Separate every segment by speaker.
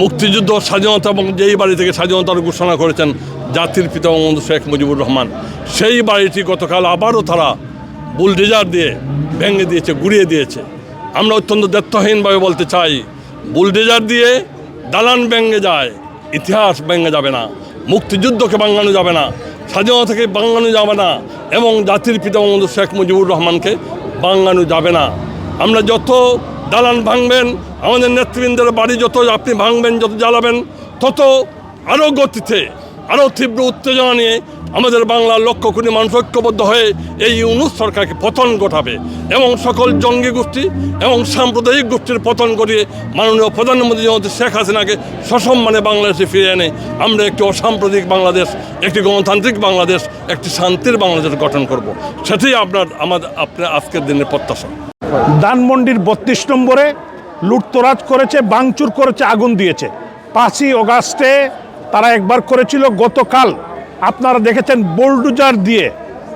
Speaker 1: মুক্তিযুদ্ধ স্বাধীনতা এবং যেই বাড়ি থেকে স্বাধীনতার ঘোষণা করেছেন জাতির পিতা বঙ্গবন্ধু শেখ মুজিবুর রহমান, সেই বাড়িটি গতকাল আবারও তারা বুলডেজার দিয়ে ভেঙে দিয়েছে, গুড়িয়ে দিয়েছে। আমরা অত্যন্ত দায়িত্বহীনভাবে বলতে চাই, বুলডেজার দিয়ে দালান ভেঙে যায়, ইতিহাস ভেঙে যাবে না, মুক্তিযুদ্ধকে বাঙানো যাবে না, স্বাধীনতাকে বাঙানো যাবে না এবং জাতির পিতা বঙ্গবন্ধু শেখ মুজিবুর রহমানকে বাঙানো যাবে না। আমরা যত দালান ভাঙবেন, আমাদের নেতৃবৃন্দের বাড়ি যত আপনি ভাঙবেন, যত জ্বালাবেন, তত আরও গতিতে আরও তীব্র উত্তেজনা নিয়ে আমাদের বাংলার লক্ষ কোটি মানুষ ঐক্যবদ্ধ হয়ে এই ইউনুস সরকারকে পতন ঘটাবে এবং সকল জঙ্গি গোষ্ঠী এবং সাম্প্রদায়িক গোষ্ঠীর পতন ঘটিয়ে মাননীয় প্রধানমন্ত্রী জনতা শেখ হাসিনাকে সসম্মানে বাংলাদেশে ফিরিয়ে এনে আমরা একটি অসাম্প্রদায়িক বাংলাদেশ, একটি গণতান্ত্রিক বাংলাদেশ, একটি শান্তির বাংলাদেশ গঠন করব। সেটাই আপনার, আমাদের, আপনার আজকের দিনের প্রত্যাশা।
Speaker 2: ধানমন্ডির বত্রিশ নম্বরে লুটতরাজ করেছে, বাংচুর করেছে, আগুন দিয়েছে। পাঁচই অগাস্টে তারা একবার করেছিল, গতকাল আপনারা দেখেছেন বোল্ডুজার দিয়ে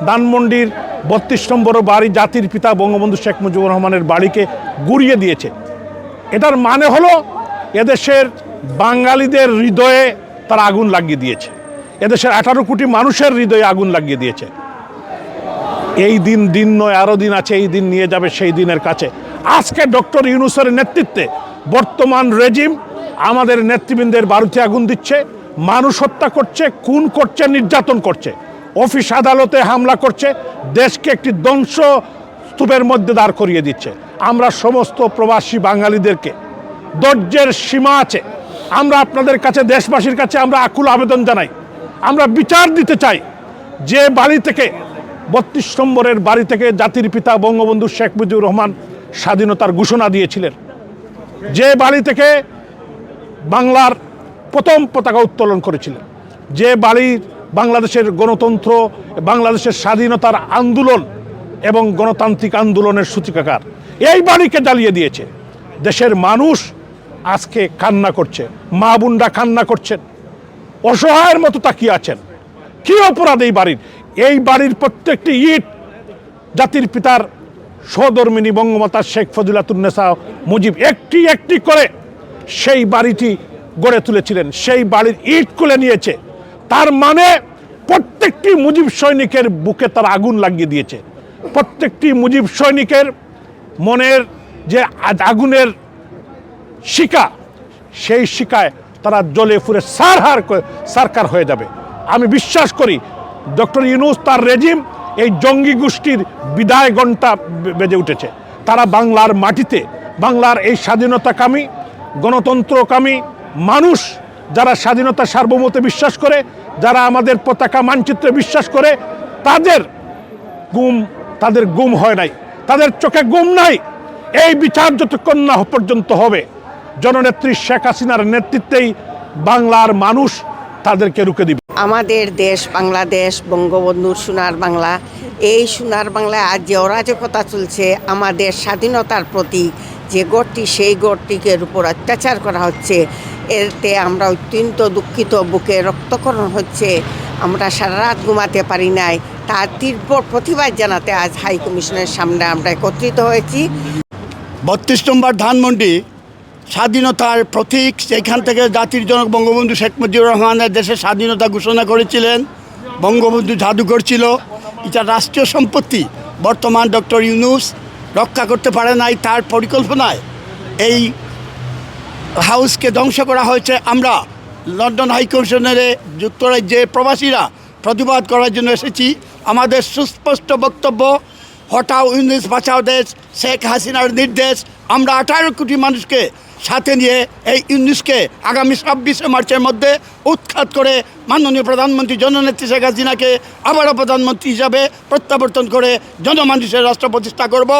Speaker 2: ধানমন্ডির বত্রিশ নম্বর বাড়ি জাতির পিতা বঙ্গবন্ধু শেখ মুজিবুর রহমানের বাড়িকে গুড়িয়ে দিয়েছে। এটার মানে হলো এদেশের বাঙালিদের হৃদয়ে তারা আগুন লাগিয়ে দিয়েছে। এদেশের আঠারো কোটি মানুষের হৃদয়ে আগুন লাগিয়ে দিয়েছে। এই দিন দিন নয় আরও দিন আছে, এই দিন নিয়ে যাবে সেই দিনের কাছে। আজকে ডক্টর ইউনুসের নেতৃত্বে বর্তমান রেজিম আমাদের নেতৃবৃন্দের বাড়িতে আগুন দিচ্ছে, মানুষ হত্যা করছে, খুন করছে, নির্যাতন করছে। অফিস আদালতে হামলা করছে, দেশকে একটি ধ্বংস স্তূপের মধ্যে দাঁড় করিয়ে দিচ্ছে। আমরা সমস্ত প্রবাসী বাঙালিদেরকে, ধৈর্যের সীমা আছে। আমরা আপনাদের কাছে, দেশবাসীর কাছে আমরা আকুল আবেদন জানাই। আমরা বিচার দিতে চাই। যে বাড়ি থেকে বত্রিশ নম্বরের বাড়ি থেকে জাতির পিতা বঙ্গবন্ধু শেখ মুজিবুর রহমান স্বাধীনতার ঘোষণা দিয়েছিলেন। যে বাড়ি থেকে বাংলার প্রথম পতাকা উত্তোলন করেছিলেন, যে বাড়ির বাংলাদেশের গণতন্ত্র, বাংলাদেশের স্বাধীনতার আন্দোলন এবং গণতান্ত্রিক আন্দোলনের সূচিকাকার, এই বাড়িকে জ্বালিয়ে দিয়েছে। দেশের মানুষ আজকে কান্না করছে, মা বোনরা কান্না করছেন, অসহায়ের মতো তাকিয়ে আছেন। কি অপরাধ এই বাড়ির? এই বাড়ির প্রত্যেকটি ইট জাতির পিতার সহধর্মিনী বঙ্গমাতা শেখ ফজিলাতুন্নেসা মুজিব একটি একটি করে সেই বাড়িটি গড়ে তুলেছিলেন, সেই বাড়ির ইট খুলে নিয়েছে। তার মানে প্রত্যেকটি মুজিব সৈনিকের বুকে তার আগুন লাগিয়ে দিয়েছে। প্রত্যেকটি মুজিব সৈনিকের মনের যে আগুনের শিকা, সেই শিকায় তারা জ্বলে ফুরে সারহার সারকার হয়ে যাবে। আমি বিশ্বাস করি ডক্টর ইউনুস তার রেজিম এই জঙ্গি গোষ্ঠীর বিদায় ঘণ্টা বেজে উঠেছে। তারা বাংলার মাটিতে, বাংলার এই স্বাধীনতাকামী, গণতন্ত্রকামী মানুষ যারা স্বাধীনতা সার্বভৌমতে বিশ্বাস করে, যারা আমাদের পতাকা মানচিত্রে বিশ্বাস করে, তাদের গুম তাদের গুম হয় নাই। তাদের চোখে গুম নাই। এই বিচার যতক্ষণ না পর্যন্ত হবে, জননেত্রী শেখ হাসিনার নেতৃত্বেই বাংলার মানুষ তাদেরকে রুখে দিবে।
Speaker 3: আমাদের দেশ, বাংলাদেশ বঙ্গবন্ধুর সোনার বাংলা, এই সোনার বাংলায় আজ যে অরাজকতা চলছে, আমাদের স্বাধীনতার প্রতি যে গড়টি, সেই গড়টিকের উপর অত্যাচার করা হচ্ছে, এতে আমরা অত্যন্ত দুঃখিত, বুকে রক্তকরণ হচ্ছে, আমরা সারা রাত ঘুমাতে পারি নাই, তার তীব্র প্রতিবাদ জানাতে আজ হাই কমিশনের সামনে আমরা একত্রিত হয়েছি।
Speaker 4: বত্রিশ নম্বর ধানমন্ডি স্বাধীনতার প্রতীক সেখান থেকে জাতির জনক বঙ্গবন্ধু শেখ মুজিবুর রহমানের দেশের স্বাধীনতা ঘোষণা করেছিলেন। বঙ্গবন্ধু জাদুঘর ছিল। এটা রাষ্ট্রীয় সম্পত্তি। বর্তমান ডক্টর ইউনুস রক্ষা করতে পারে নাই তার পরিকল্পনায়। এই হাউসকে ধ্বংস করা হয়েছে আমরা। লন্ডন হাইকমিশনারে যুক্তরাজ্যে প্রবাসীরা প্রতিবাদ করার জন্য এসেছি। আমাদের সুস্পষ্ট বক্তব্য, হটাও ইউনিস বাঁচাও দেশ, শেখ হাসিনার নির্দেশ। আমরা আঠারো কোটি মানুষকে সাথে নিয়ে এই ইউনিসকে আগামী ছাব্বিশে মার্চের মধ্যে উৎখাত করে মাননীয় প্রধানমন্ত্রী জননেত্রী শেখ হাসিনাকে আবারও প্রধানমন্ত্রী হিসাবে প্রত্যাবর্তন করে জনমানুষের রাষ্ট্র প্রতিষ্ঠা করব।